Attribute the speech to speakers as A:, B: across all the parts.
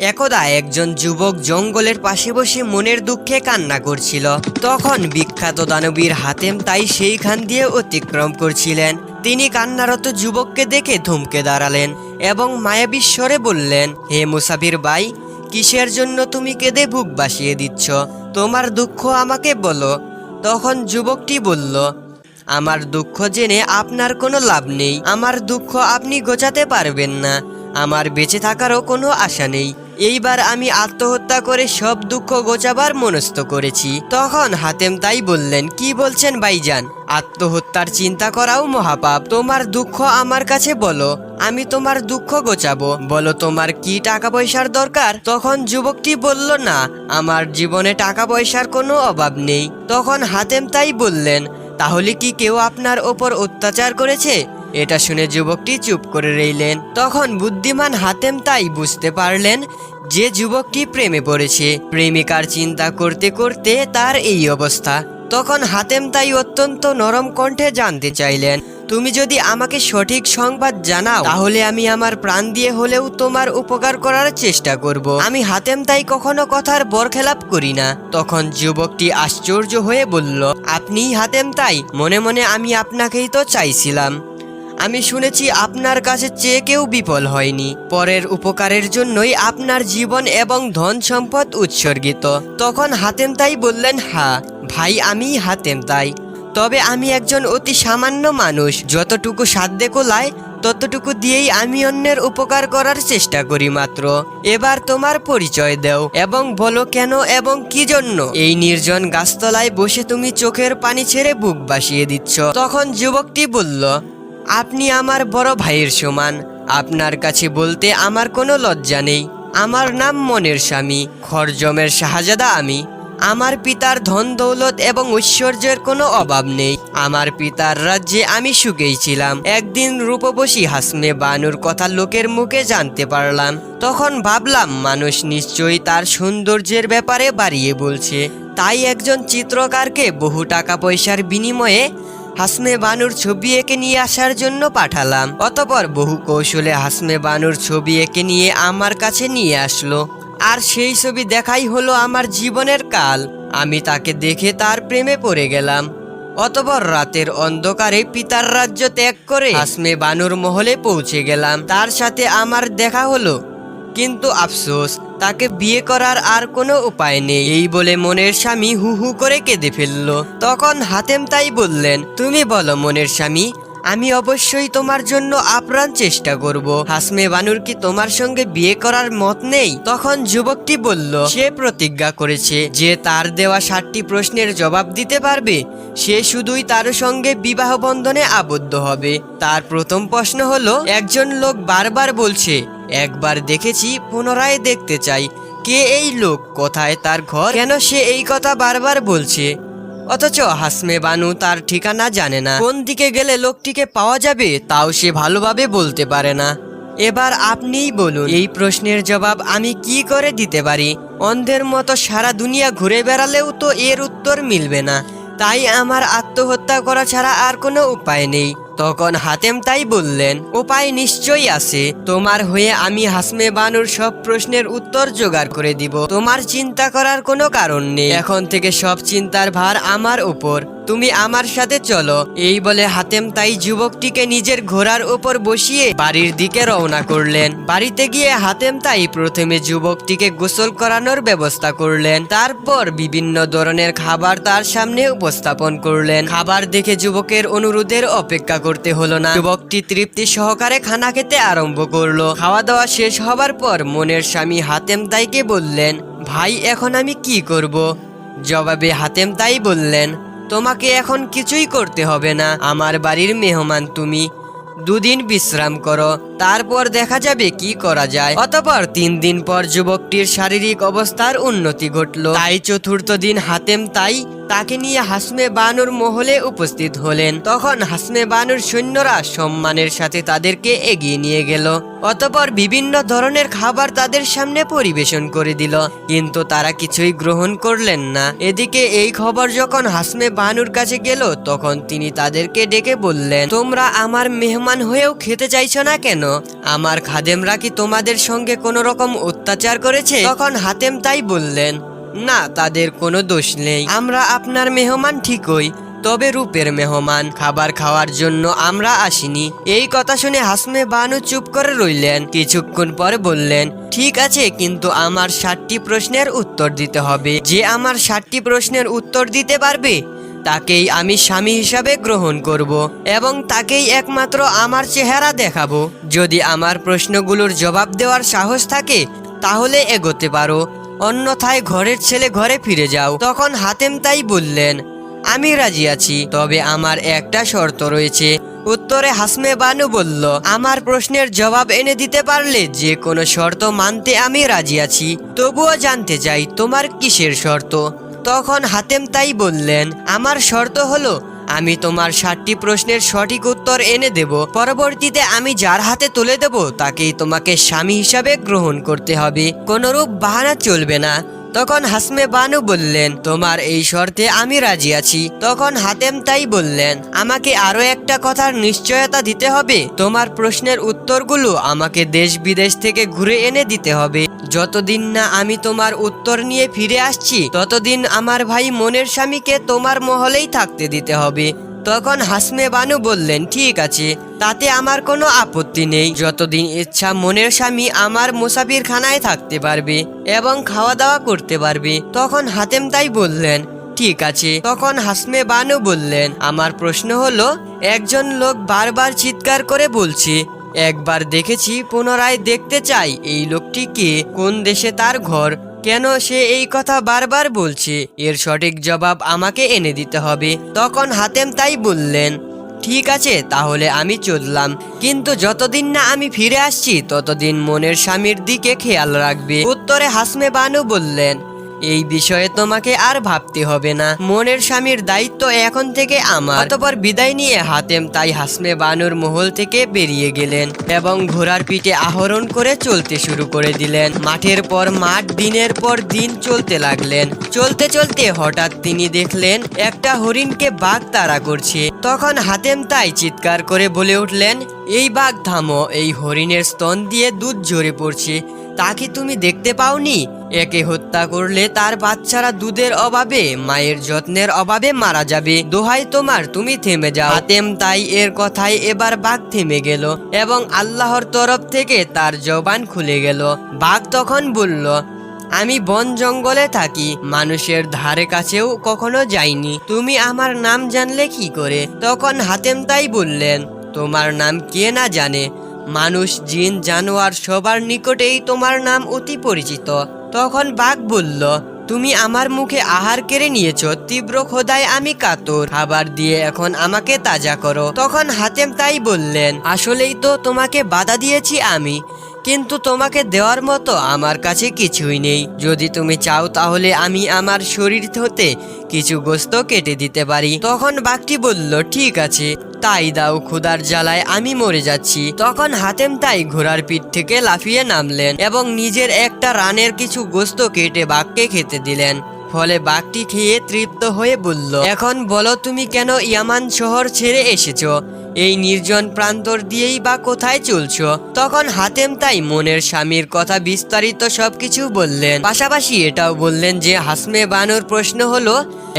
A: একদা একজন যুবক জঙ্গলের পাশে বসে মনের দুঃখে কান্না করছিল। তখন বিখ্যাত দানবীর হাতেম তাই সেইখান দিয়ে অতিক্রম করছিলেন। তিনি কান্নারত যুবককে দেখে থমকে দাঁড়ালেন এবং মায়াবী স্বরে বললেন, হে মুসাফির ভাই, কিসের জন্য তুমি কেঁদে বুক বাসিয়ে দিচ্ছ? তোমার দুঃখ আমাকে বলো। তখন যুবকটি বলল, আমার দুঃখ জেনে আপনার কোনো লাভ নেই। আমার দুঃখ আপনি গোছাতে পারবেন না। আমার বেঁচে থাকারও কোনো আশা নেই। এইবার আমি আত্মহত্যা করে সব দুঃখ গোচাবার মনস্থ করেছি। তখন হাতেম তাই বললেন, কি বলছেন ভাইজান? আত্মহত্যার চিন্তা করাও মহাপাপ। তোমার দুঃখ আমার কাছে বলো, আমি তোমার দুঃখ গোছাবো। বলো, তোমার কি টাকা পয়সার দরকার? তখন যুবকটি বলল, না, আমার জীবনে টাকা পয়সার কোনো অভাব নেই। তখন হাতেম তাই বললেন, তাহলে কি কেউ আপনার ওপর অত্যাচার করেছে? এটা শুনে যুবকটি চুপ করে রইলেন। তখন বুদ্ধিমান হাতেম তাই বুঝতে পারলেন যে যুবকটি প্রেমে পড়েছে। প্রেমিকার চিন্তা করতে করতে তার এই অবস্থা। তখন হাতেম তাই অত্যন্ত নরম কণ্ঠে জানতে চাইলেন, তুমি যদি আমাকে সঠিক সংবাদ জানাও, তাহলে আমি আমার প্রাণ দিয়ে হলেও তোমার উপকার করার চেষ্টা করব। আমি হাতেম তাই কখনো কথার বরখেলাপ করি না। তখন যুবকটি আশ্চর্য হয়ে বলল আপনি হাতেম তাই, মনে মনে আমি আপনাকেই তো চাইছিলাম। আমি শুনেছি আপনার কাছে চেয়ে কেউ বিফল হয়নি। পরের উপকারের জন্যই আপনার জীবন এবং ধন সম্পদ উৎসর্গিত। তখন হাতেম তাই বললেন, হা, ভাই আমি হাতেম তাই। তবে আমি একজন অতি সামান্য মানুষ। যতটুকু সাধ্যে কোলায়, ততটুকু দিয়েই আমি অন্যের উপকার করার চেষ্টা করি মাত্র। এবার তোমার পরিচয় দেও এবং বলো কেন এবং কি জন্য? এই নির্জন গাছতলায় বসে তুমি চোখের পানি ছেড়ে বুক বাসিয়ে দিচ্ছ। তখন যুবকটি বলল আপনি আমার বড় ভাইয়ের সমান। আপনার কাছে বলতে আমার কোনো লজ্জা নেই। আমার নাম মনের স্বামী, খরজমের শাহজাদা আমি। আমার পিতার ধন দৌলত এবং ঐশ্বর্যের কোনো অভাব নেই। আমার পিতার রাজ্যে আমি সুখেই ছিলাম। একদিন রূপবশী হাসমে বানুর কথা লোকের মুখে জানতে পারলাম। তখন ভাবলাম, মানুষ নিশ্চয়ই তার সৌন্দর্যের ব্যাপারে বাড়িয়ে বলছে। তাই একজন চিত্রকারকে বহু টাকা পয়সার বিনিময়ে হাসমে বানুর ছবি এঁকে নিয়ে আসার জন্য পাঠালাম। অতপর বহু কৌশলে হাসমে বানুর ছবি এঁকে নিয়ে আমার কাছে নিয়ে আসলো। আর সেই ছবি দেখাই হলো আমার জীবনের কাল। আমি তাকে দেখে তার প্রেমে পড়ে গেলাম। অতপর রাতের অন্ধকারে পিতার রাজ্য ত্যাগ করে হাসমে বানুর মহলে পৌঁছে গেলাম। তার সাথে আমার দেখা হলো। কিন্তু আফসোস তাকে বিয়ে করার আর কোনো উপায় নেই। এই বলে মনের স্বামী হু হু করে কেঁদে ফেলল। তখন হাতেম তাই বললেন, তুমি বলো মনের স্বামী, আমি অবশ্যই তোমার জন্য আপ্রাণ চেষ্টা করব। হাসমে বানুর কি তোমার সঙ্গে বিয়ে করার মত নেই? তখন যুবকটি বলল, সে প্রতিজ্ঞা করেছে যে তার দেওয়া ষাটটি প্রশ্নের জবাব দিতে পারবে। সে শুধুই তার সঙ্গে বিবাহ বন্ধনে আবদ্ধ হবে। তার প্রথম প্রশ্ন হলো, একজন লোক বারবার বলছে একবার দেখেছি, পুনরায় দেখতে চাই। কে এই লোক? কোথায় তার ঘর? কেন সে এই কথা বারবার বলছে? অথচ হাসমে বানু তার ঠিকানা জানে না। কোন দিকে গেলে লোকটিকে পাওয়া যাবে, তাও সে ভালোভাবে বলতে পারে না। এবার আপনিই বলুন, এই প্রশ্নের জবাব আমি কি করে দিতে পারি? অন্ধের মতো সারা দুনিয়া ঘুরে বেড়ালেও তো এর উত্তর মিলবে না। তাই আমার আত্মহত্যা করা ছাড়া আর কোনো উপায় নেই। তখন হাতেম তাই বললেন, উপায় নিশ্চয়ই আছে। তোমার হয়ে আমি হাসমে বানুর সব প্রশ্নের উত্তর জোগাড় করে দিব। তোমার চিন্তা করার কোনো কারণ নেই। এখন থেকে সব চিন্তার ভার আমার উপর। তুমি আমার সাথে চলো। এই বলে হাতেম তাই যুবকটিকে নিজের ঘোড়ার উপর বসিয়ে বাড়ির দিকে রওনা করলেন। বাড়িতে গিয়ে হাতেম তাই প্রথমে যুবকটিকে গোসল করানোর ব্যবস্থা করলেন। তারপর বিভিন্ন ধরনের খাবার তার সামনে উপস্থাপন করলেন। খাবার দেখে যুবকের অনুরোধের অপেক্ষা করতে হলো না। যুবকটি তৃপ্তি সহকারে খানা খেতে আরম্ভ করল। খাওয়া দাওয়া শেষ হবার পর মনের স্বামী হাতেম তাইকে বললেন, ভাই, এখন আমি কি করব? জবাবে হাতেম তাই বললেন, তোমাকে এখন কিছুই করতে হবে না। আমার বাড়ির মেহমান তুমি। দুদিন বিশ্রাম করো। তারপর দেখা যাবে কি করা যায়। অতপর তিন দিন পর যুবকটির শারীরিক অবস্থার উন্নতি ঘটল। তাই চতুর্থ দিন হাতেম তাই তাকে নিয়ে হাসমে বানুর মহলে উপস্থিত হলেন। তখন হাসমে বানুর সৈন্যরা সম্মানের সাথে তাদেরকে এগিয়ে নিয়ে গেল। অতপর বিভিন্ন ধরনের খাবার তাদের সামনে পরিবেশন করে দিল। কিন্তু তারা কিছুই গ্রহণ করলেন না। এদিকে এই খবর যখন হাসমে বানুর কাছে গেল, তখন তিনি তাদেরকে ডেকে বললেন, তোমরা আমার মেহমান হয়েও খেতে চাইছো না কেন? আমার খাদেমরা কি তোমাদের সঙ্গে কোনো রকম অত্যাচার করেছে? তখন হাতেম তাই বললেন না, তাদের কোনো দোষ নেই। আমরা আপনার মেহমান ঠিকই, তবে রূপের মেহমান। খাবার খাওয়ার জন্য আমরা আসিনি। এই কথা শুনে হাসমে বানু চুপ করে রইলেন। কিছুক্ষণ পরে বললেন, ঠিক আছে, কিন্তু আমার ষাটটি প্রশ্নের উত্তর দিতে হবে। যে আমার ষাটটি প্রশ্নের উত্তর দিতে পারবে, তাকেই আমি স্বামী হিসাবে গ্রহণ করব এবং তাকেই একমাত্র আমার চেহারা দেখাবো। যদি আমার প্রশ্নগুলোর জবাব দেওয়ার সাহস থাকে, তাহলে এগোতে পারো। অন্যথায় ঘরের ছেলে ঘরে ফিরে যাও। তখন হাতেম তাই বললেন, আমি রাজি আছি, তবে আমার একটা শর্ত রয়েছে। উত্তরে হাসমে বানু বলল, আমার প্রশ্নের জবাব এনে দিতে পারলে যে কোনো শর্ত মানতে আমি রাজি আছি, তবুও জানতে চাই তোমার কিসের শর্ত? তখন হাতেম তাই বললেন, আমার শর্ত হলো আমি তোমার ষাটটি প্রশ্নের সঠিক উত্তর এনে দেব। পরবর্তীতে আমি যার হাতে তুলে দেব, তাকেই তোমাকে স্বামী হিসাবে গ্রহণ করতে হবে। কোনোরূপ বাহানা চলবে না। তখন হাসমে বানু বললেন, তোমার এই শর্তে আমি রাজি আছি। তখন হাতেম তাই বললেন, আমাকে আরও একটা কথার নিশ্চয়তা দিতে হবে। তোমার প্রশ্নের উত্তরগুলো আমাকে দেশ বিদেশ থেকে ঘুরে এনে দিতে হবে। যতদিন না আমি তোমার উত্তর নিয়ে ফিরে আসছি, ততদিন আমার ভাই মনের স্বামীকে তোমার মহলেই থাকতে দিতে হবে। তখন হাসমে বানু বললেন, ঠিক আছে, তাতে আমার কোনো আপত্তি নেই। যতদিন ইচ্ছা মনের স্বামী আমার মুসাফির খানায় থাকতে পারবে এবং খাওয়া দাওয়া করতে পারবে। তখন হাতেম তাই বললেন, ঠিক আছে। তখন হাসমে বানু বললেন, আমার প্রশ্ন হলো, একজন লোক বারবার চিৎকার করে বলছে একবার দেখেছি, পুনরায় দেখতে চাই এই লোকটি কে, কোন দেশে তার ঘর, কেন সে এই কথা বারবার বলছে, এর সঠিক জবাব আমাকে এনে দিতে হবে। তখন হাতেম তাই বললেন, ঠিক আছে, তাহলে আমি চললাম। কিন্তু যতদিন না আমি ফিরে আসছি, ততদিন মনের স্বামীর দিকে খেয়াল রাখবে। উত্তরে হাসমে বানু বললেন এই বিষয়ে তোমাকে আর ভাবতে হবে না। মনের স্বামীর দায়িত্ব এখন থেকে আমার। অতপর বিদায় নিয়ে হাতেম তাই হাসমে বানুর মহল থেকে বেরিয়ে গেলেন এবং ঘোড়ার পিঠে আহরণ করে চলতে শুরু করে দিলেন। মাঠের পর মাঠ, দিনের পর দিন চলতে লাগলেন। চলতে চলতে হঠাৎ তিনি দেখলেন একটা হরিণকে বাঘ তাড়া করছে। তখন হাতেম তাই চিৎকার করে বলে উঠলেন, এই বাঘ থামো, এই হরিণের স্তন দিয়ে দুধ ঝরে পড়ছে। তা কি তুমি দেখতে পাওনি? একে হত্যা করলে তার বাচ্চারা দুধের অভাবে, মায়ের যত্নের অভাবে মারা যাবে। দোহাই তোমার, তুমি থেমে যাও। হাতেম তাই এর কথায় এবার বাঘ থেমে গেল এবং আল্লাহর তরফ থেকে তার জবান খুলে গেল। বাঘ তখন বলল, আমি বন জঙ্গলে থাকি, মানুষের ধারে কাছেও কখনো যাইনি। তুমি আমার নাম জানলে কি করে? তখন হাতেম তাই বললেন, তোমার নাম কে না জানে? মানুষ, জিন, জানোয়ার সবার নিকটেই তোমার নাম অতি পরিচিত। তখন বাঘ বলল, তুমি আমার মুখে আহার কেড়ে নিয়েছ, তীব্র খোদায় আমি কাতর। খাবার দিয়ে এখন আমাকে তাজা করো। তখন হাতেম তাই বললেন, আসলেই তো তোমাকে বাধা দিয়েছি আমি, কিন্তু তোমাকে দেওয়ার মতো আমার কাছে কিছুই নেই। যদি তুমি চাও তাহলে আমি আমার শরীর হতে কিছু গোস্ত কেটে দিতে পারি। তখন বাঘটি বলল, ঠিক আছে। তাই দাও ক্ষুদার জ্বালায় আমি মরে যাচ্ছি। তখন হাতেম তাই ঘোড়ার পিঠ থেকে লাফিয়ে নামলেন এবং নিজের একটা রানের কিছু গোস্ত কেটে বাঘকে খেতে দিলেন। ফলে বাঘটি খেয়ে তৃপ্ত হয়ে বলল, এখন বলো তুমি কেন ইয়ামান শহর ছেড়ে এসেছ? এই নির্জন প্রান্তর দিয়েই বা কোথায় চলছো? তখন হাতেম তাই মনের স্বামীর কথা বিস্তারিত সবকিছু বললেন। পাশাপাশি এটাও বললেন যে হাসমে বানুর প্রশ্ন হলো,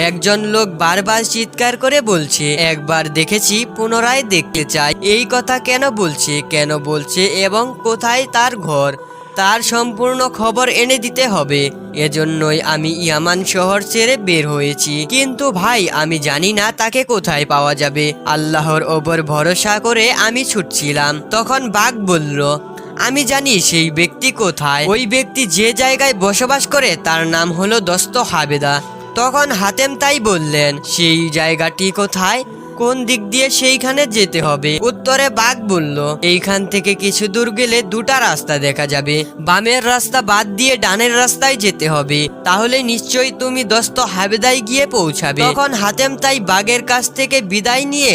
A: একজন লোক বারবার চিৎকার করে বলছে, একবার দেখেছি, পুনরায় দেখতে চাই। এই কথা কেন বলছে কেন বলছে, এবং কোথায় তার ঘর? তার সম্পূর্ণ খবর এনে দিতে হবে। এজন্যই আমি ইয়ামান শহর ছেড়ে বের হয়েছি। কিন্তু ভাই, আমি জানি না তাকে কোথায় পাওয়া যাবে। আল্লাহর ওপর ভরসা করে আমি ছুটছিলাম। তখন বাঘ বলল, আমি জানি সেই ব্যক্তি কোথায়। ওই ব্যক্তি যে জায়গায় বসবাস করে, তার নাম হলো দস্ত হাবেদা। তখন হাতেম তাই বললেন, সেই জায়গাটি কোথায়? কোন দিক দিয়ে সেইখানে যেতে হবে? উত্তরে বাঘ বলল, এইখান থেকে কিছু দূর গেলে দুটা রাস্তা দেখা যাবে। বামের রাস্তা বাদ দিয়ে ডানের রাস্তায় যেতে হবে। তাহলে নিশ্চয়ই তুমি দস্ত হাবেদায় গিয়ে পৌঁছাবে। তখন হাতেম তাই বাঘের কাছ থেকে বিদায় নিয়ে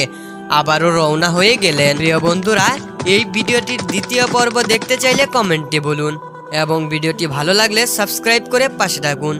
A: আবারও রওনা হয়ে গেলেন। প্রিয় বন্ধুরা, এই ভিডিওটির দ্বিতীয় পর্ব দেখতে চাইলে কমেন্টে বলুন এবং ভিডিওটি ভালো লাগলে সাবস্ক্রাইব করে পাশে থাকুন।